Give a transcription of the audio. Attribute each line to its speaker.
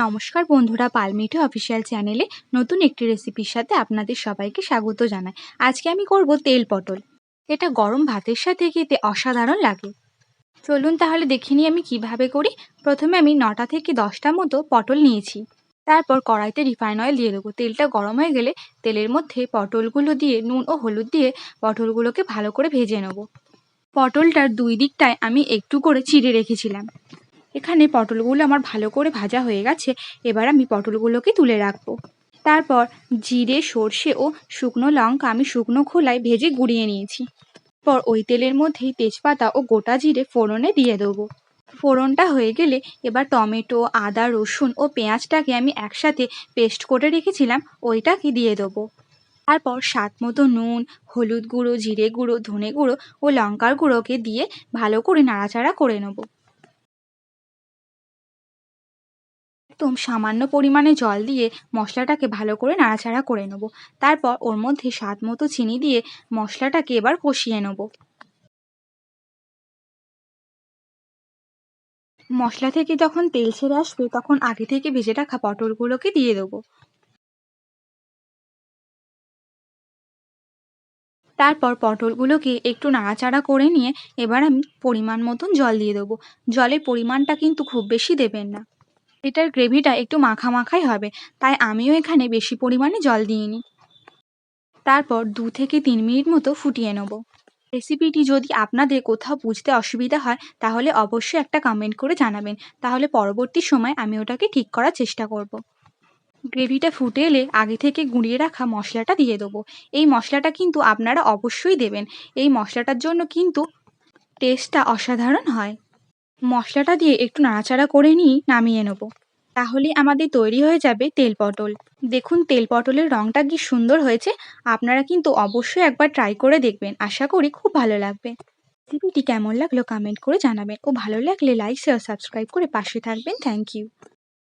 Speaker 1: নমস্কার বন্ধুরা পালমিঠে অফিসিয়াল চ্যানেলে নতুন একটি রেসিপির সাথে আপনাদের সবাইকে স্বাগত জানাই। আজকে আমি করব তেল পটল। এটা গরম ভাতের সাথে খেতে অসাধারণ লাগে। চলুন তাহলে দেখে নিই আমি কীভাবে করি। প্রথমে আমি নটা থেকে দশটা মতো পটল নিয়েছি। তারপর কড়াইতে রিফাইন অয়েল দিয়ে দেবো। তেলটা গরম হয়ে গেলে তেলের মধ্যে পটলগুলো দিয়ে, নুন ও হলুদ দিয়ে পটলগুলোকে ভালো করে ভেজে নেব। পটলটার দুই দিকটায় আমি একটু করে চিড়ে রেখেছিলাম। এখানে পটলগুলো আমার ভালো করে ভাজা হয়ে গেছে, এবার আমি পটলগুলোকে তুলে রাখব। তারপর জিরে, সর্ষে ও শুকনো লঙ্কা আমি শুকনো খোলায় ভেজে গুঁড়িয়ে নিয়েছি। পর ওই তেলের মধ্যেই তেজপাতা ও গোটা জিরে ফোড়নে দিয়ে দেবো। ফোড়নটা হয়ে গেলে এবার টমেটো, আদা, রসুন ও পেঁয়াজটাকে আমি একসাথে পেস্ট করে রেখেছিলাম, ওইটাকে দিয়ে দেবো। তারপর স্বাদ মতো নুন, হলুদ গুঁড়ো, জিরে গুঁড়ো, ধনে গুঁড়ো ও লঙ্কার গুঁড়োকে দিয়ে ভালো করে নাড়াচাড়া করে নেব। একদম সামান্য পরিমাণে জল দিয়ে মশলাটাকে ভালো করে নাড়াচাড়া করে নেব। তারপর ওর মধ্যে স্বাদ মতো চিনি দিয়ে মশলাটাকে এবার কষিয়ে নেব। মশলা থেকে যখন তেল ছেড়ে আসবে, তখন আগে থেকে ভেজে রাখা পটলগুলোকে দিয়ে দেবো। তারপর পটলগুলোকে একটু নাড়াচাড়া করে নিয়ে এবার আমি পরিমাণ মতন জল দিয়ে দেবো। জলের পরিমাণটা কিন্তু খুব বেশি দেবেন না। এটার গ্রেভিটা একটু মাখা মাখাই হবে, তাই আমিও এখানে বেশি পরিমাণে জল দিইনি। তারপর দু থেকে তিন মিনিট মতো ফুটিয়ে নেব। রেসিপিটি যদি আপনাদের কোথাও বুঝতে অসুবিধা হয়, তাহলে অবশ্যই একটা কমেন্ট করে জানাবেন। তাহলে পরবর্তী সময় আমি ওটাকে ঠিক করার চেষ্টা করব। গ্রেভিটা ফুটে এলে আগে থেকে গুঁড়িয়ে রাখা মশলাটা দিয়ে দেবো। এই মশলাটা কিন্তু আপনারা অবশ্যই দেবেন। এই মশলাটার জন্য কিন্তু টেস্টটা অসাধারণ হয়। মশলাটা দিয়ে একটু নাড়াচাড়া করে নিয়ে নামিয়ে নেব। তাহলে আমাদের তৈরি হয়ে যাবে তেল পটল। দেখুন, তেল পটলের রঙটা কি সুন্দর হয়েছে। আপনারা কিন্তু অবশ্যই একবার ট্রাই করে দেখবেন। আশা করি খুব ভালো লাগবে। রেসিপিটি কেমন লাগল কমেন্ট করে জানাবেন। ও ভালো লাগলে লাইক শেয়ার সাবস্ক্রাইব করে পাশে থাকবেন। Thank you